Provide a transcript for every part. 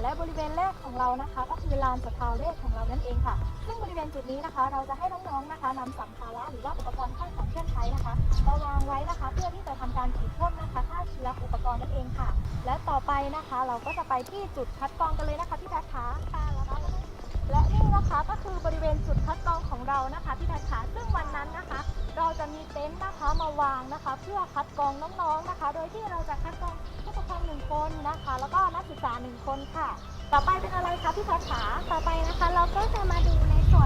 และบริเวณแรกของเรานะคะ ก็คือลานสภาเวทของเรานั่นเองค่ะ ซึ่งบริเวณจุดนี้นะคะ เราจะให้น้องๆนะคะนำสัมภาระหรือว่าอุปกรณ์ข้าวของเครื่องใช้นะคะมาวางไว้นะคะ เพื่อที่จะทำการฉีดพ่นนะคะฆ่าเชื้ออุปกรณ์นั่นเองค่ะ และต่อไปนะคะ เราก็จะไปที่จุดคัดกรองกันเลยนะคะพี่แพทย์คะค่ะแล้วก็และนี่นะคะก็คือบริเวณจุดคัดกรองของเรานะคะพี่แพทย์คะซึ่งวันนั้นนะคะ เราจะมีเต็นท์นะคะมาวางนะคะ เพื่อคัดกรองน้องๆนะคะ โดยที่เราจะคัดกรองผู้ปกครองหนึ่งคนนะคะ แล้วก็ นักศึกษาหนึ่งคนค่ะ ต่อไปเป็นอะไรคะพี่แพทย์ขาต่อไปนะคะ เราก็จะมาดูในส่วน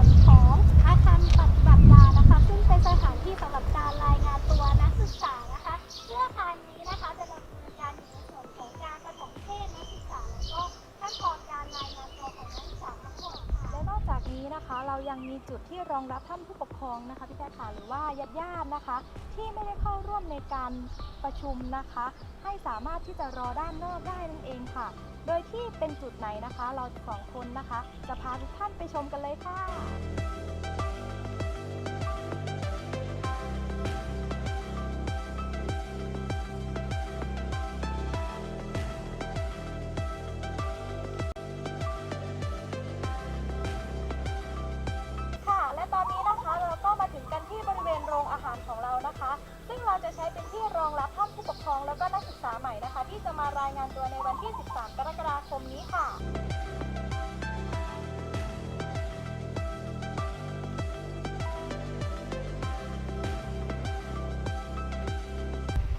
เรายังมีจุดที่รองรับท่านผู้ปกครองนะคะพี่แพทย์ขาหรือว่าญาติญาตินะคะ ที่ไม่ได้เข้าร่วมในการประชุมนะคะ ให้สามารถที่จะรอด้านนอกได้นั่นเองค่ะ โดยที่เป็นจุดไหนนะคะ เราสองคนนะคะ จะพาทุกท่านไปชมกันเลยค่ะ ษาใหม่นะคะ ที่จะมารายงานตัวในวันที่ 13 กรกฎาคมนี้ค่ะ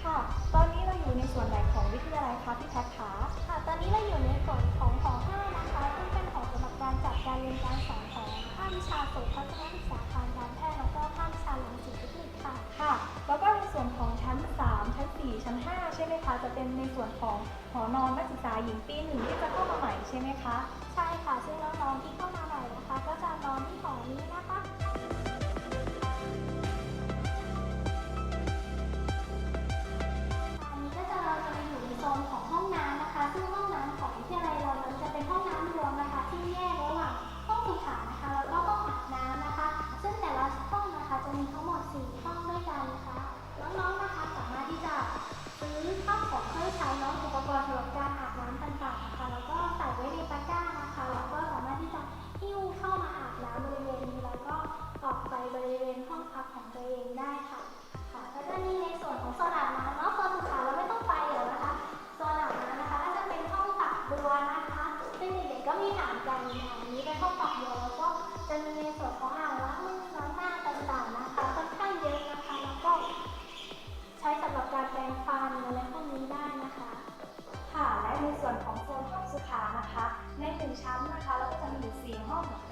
ค่ะ ตอนนี้เราอยู่ในส่วนไหนของวิทยาลัยคะพี่แพทย์คะค่ะ ตอนนี้เราอยู่ในส่วนของหอ5นะคะซึ่งเป็นหอสำหรับการจัดการเรียนการสอนของภาควิชาโสตทัศนศึกษา ใช่ไหมคะ จะเป็นในส่วนของหอนอนนักศึกษาหญิงปีหนึ่งที่จะเข้ามาใหม่ใช่ไหมคะ ใช่ค่ะ ซึ่งน้องๆอีก มีไป็ข้อตอบเดียแล้วก็จะมีในส่วนของอ่างล้างมือล้างต่างๆนะคะค่อนข้างเยอะนะคะ แล้วก็ใช้สํหรับการแปรงฟันอะพวกนี้ได้นะคะ ค่ะและในส่วนของโซนห้องสุขานะคะ ในหนึ่งชั้นนะคะเราก็จะมีอสี่ห้องเหมือนกัน